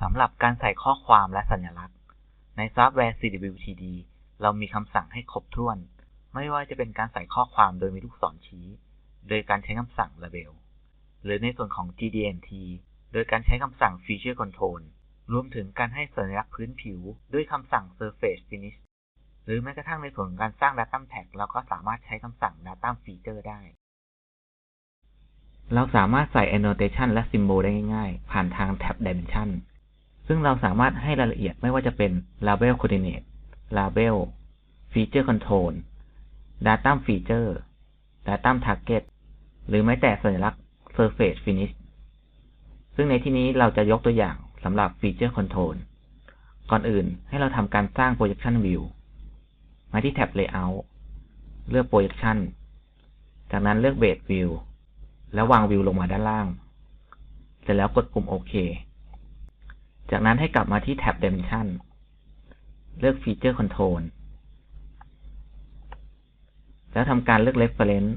สำหรับการใส่ข้อความและสัญลักษณ์ ในซอฟต์แวร์ CWTD เรามีคำสั่งให้ครบถ้วน ไม่ว่าจะเป็นการใส่ข้อความโดยมีลูกศรชี้ โดยการใช้คำสั่ง label หรือในส่วนของ GDNT โดยการใช้คำสั่ง Feature Control รวมถึงการให้สัญลักษณ์พื้นผิวด้วยคำสั่ง Surface Finish หรือแม้กระทั่งในส่วนของการสร้าง Datum Tag เราก็สามารถใช้คำสั่ง Datum Feature ได้ เราสามารถใส่ annotation และ symbol ได้ง่ายๆ ผ่านทางแท็บ Dimension ซึ่งเราสามารถให้รายละเอียดไม่ว่าจะเป็น label coordinate label feature control datum feature datum target หรือแม้แต่สัญลักษณ์ surface finish ซึ่งในที่นี้เราจะยกตัวอย่างสำหรับ feature control ก่อนอื่นให้เราทำการสร้าง projection view มาที่แท็บ layout เลือก projection จากนั้นเลือก base view แล้ววางวิวลงมาด้านล่าง เสร็จแล้วกดปุ่มโอเค จากนั้นให้กลับมาที่แท็บ Dimension เลือก Feature Control แล้วทำการเลือก Reference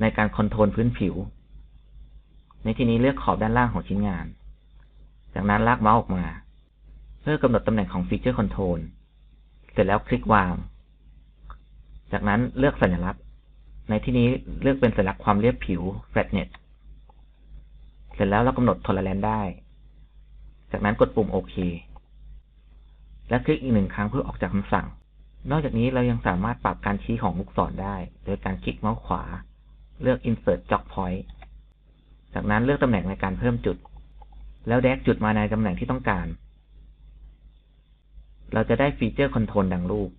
ในการคอนโทรลพื้นผิว ในที่นี้เลือกขอบด้านล่างของชิ้นงาน จากนั้นลากเมาส์ออกมา เพื่อกำหนดตำแหน่งของ Feature Control เสร็จแล้วคลิกวาง จากนั้นเลือกสัญลักษณ์ ในที่นี้เลือกเป็นสัญลักษณ์ความเรียบผิว Flatness เสร็จแล้วเรากำหนด Tolerance ได้ จากนั้นกดปุ่มโอเค และคลิกอีกหนึ่งครั้งเพื่อออกจากคำสั่ง นอกจากนี้เรายังสามารถปรับการชี้ของลูกศรได้ โดยการคลิกเมาส์ขวา เลือก Insert Jog Point จากนั้นเลือกตำแหน่งในการเพิ่มจุด แล้วแดกจุดมาในตำแหน่งที่ต้องการ เราจะได้ฟีเจอร์คอนโทรลดังรูป